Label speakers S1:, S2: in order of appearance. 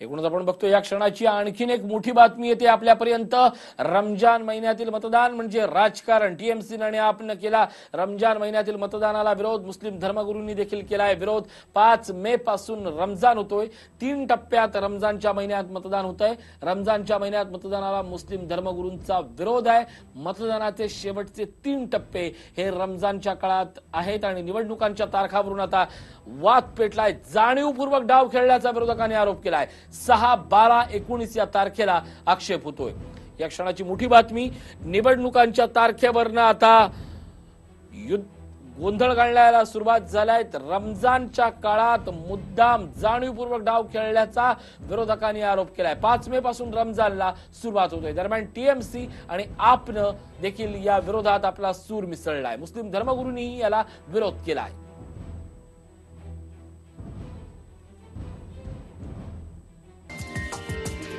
S1: एकूणच आपण बघतो या क्षणाची आणखीन एक मोठी बातमी येते आपल्यापर्यंत. रमजान महिन्यातील मतदान म्हणजे राजकारण. टीएमसीने आणि आपण केला. रमजान महिन्यातील मतदानाला विरोध मुस्लिम धर्मगुरूंनी देखील केलाय विरोध. पाच मे पासून रमजान होतोय. तीन टप्प्यात रमजानच्या महिन्यात मतदान होत आहे रमजानच्या महिन्यात मतदानाला मुस्लिम धर्मगुरूंचा विरोध आहे. मतदानाचे शेवटचे तीन टप्पे हे रमजानच्या काळात आहेत आणि निवडणुकांच्या तारखावरून आता वाद पेटलाय. जाणीवपूर्वक डाव खेळल्याचा विरोधकांनी आरोप केलाय. सहा बारा एकोणीस या तारखेला आक्षेप होतोय. या क्षणाची मोठी बातमी निवडणुकांच्या तारखेवरनं आता युद्ध गोंधळ घालण्याला सुरुवात झालाय. रमजानच्या काळात मुद्दाम जाणीवपूर्वक डाव खेळल्याचा विरोधकांनी आरोप केलाय. पाच मे पासून रमजानला सुरुवात होतोय. दरम्यान टीएमसी आणि आपनं देखील या विरोधात आपला सूर मिसळलाय. मुस्लिम धर्मगुरूंनीही याला विरोध केलाय.